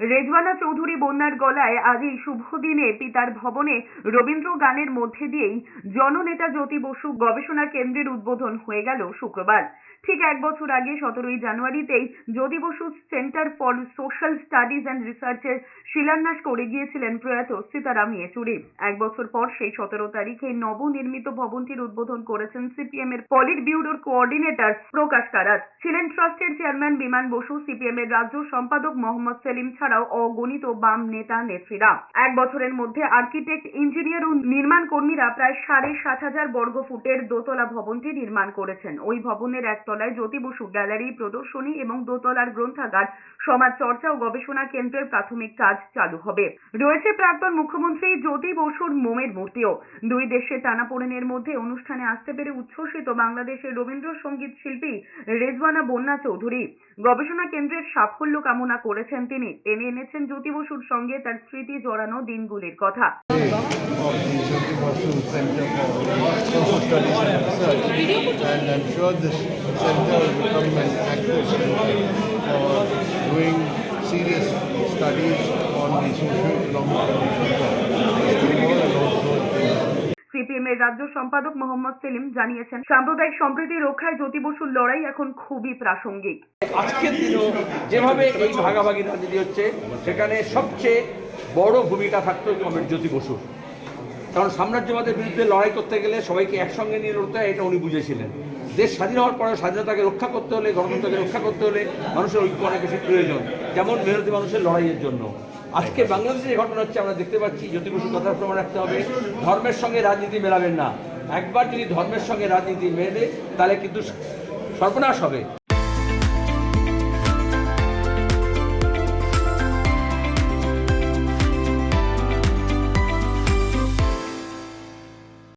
রেজওয়ানা চৌধুরী বন্যার গলায় আজ এই শুভ দিনে পিতার ভবনে রবীন্দ্র গানের মধ্যে দিয়েই জননেতা জ্যোতি বসু গবেষণা কেন্দ্রের উদ্বোধন হয়ে গেল শুক্রবার। ঠিক এক বছর আগে, সতেরোই জানুয়ারিতেই Jyoti Basu Centre for Social Studies and রিসার্চের শিলান্যাস করে গিয়েছিলেন প্রয়াত সীতারাম ইয়েচুরি। এক বছর পর সেই সতেরো তারিখে নবনির্মিত ভবনটির উদ্বোধন করেছেন সিপিএম এর পলিট ব্যুরোর কোঅর্ডিনেটর প্রকাশ কারাত। ছিলেন ট্রাস্টের চেয়ারম্যান বিমান বসু, সিপিএম এর রাজ্য সম্পাদক মোহাম্মদ সেলিম ছাড়াও অগণিত বাম নেতা, নেত্রীরা। এক বছরের মধ্যে আর্কিটেক্ট ইঞ্জিনিয়ার ও নির্মাণ কর্মীরা প্রায় সাড়ে সাত হাজার বর্গ ফুটের দোতলা ভবনটি নির্মাণ করেছেন। ওই ভবনের একতলায় জ্যোতি বসু গ্যালারি প্রদর্শনী এবং দোতলার গ্রন্থাগার সমাজ চর্চা ও গবেষণা কেন্দ্রের প্রাথমিক কাজ চালু হবে। রয়েছে প্রাক্তন মুখ্যমন্ত্রী জ্যোতি বসুর মোমের মূর্তিও। দুই দেশের টানাপোড়েনের মধ্যে অনুষ্ঠানে আসতে পেরে উচ্ছ্বসিত বাংলাদেশের রবীন্দ্রসঙ্গীত শিল্পী রেজওয়ানা বন্যা চৌধুরী ইত্যাদি গবেষণা কেন্দ্রের সাফল্য কামনা করেছেন তিনি। টেনে এনেছেন জ্যোতি বসুর সঙ্গে তার স্মৃতি জড়ানো দিনগুলির কথা। এর রাজ্য সম্পাদক মোহাম্মদ সেলিম জানিয়েছেন, সাম্প্রদায়িক সম্প্রীতি রক্ষায় জ্যোতি বসুর লড়াই এখন খুবই প্রাসঙ্গিক। আজকের দিনেও যেভাবে এই ভাগাভাগি রাজনীতি হচ্ছে, সেখানে সবচেয়ে বড় ভূমিকা থাকতো কমরেড জ্যোতি বসুর। কারণ সাম্রাজ্যবাদের বিরুদ্ধে লড়াই করতে গেলে সবাইকে একসঙ্গে নিয়ে লড়তে হয়, এটা উনি বুঝেছিলেন। দেশ স্বাধীন হওয়ার পরে স্বাধীনতাকে রক্ষা করতে হলে, গণতন্ত্রকে রক্ষা করতে হলে মানুষের ঐক্য অনেক বেশি প্রয়োজন, যেমন মেহনতি মানুষের লড়াইয়ের জন্য। আজকে বাংলাদেশে যে ঘটনা হচ্ছে, আমরা দেখতে পাচ্ছি, জ্যোতি কথার প্রমাণ রাখতে হবে। ধর্মের সঙ্গে রাজনীতি মেলাবেন না। একবার যদি ধর্মের সঙ্গে রাজনীতি মেলে, তাহলে কিন্তু সর্বনাশ হবে।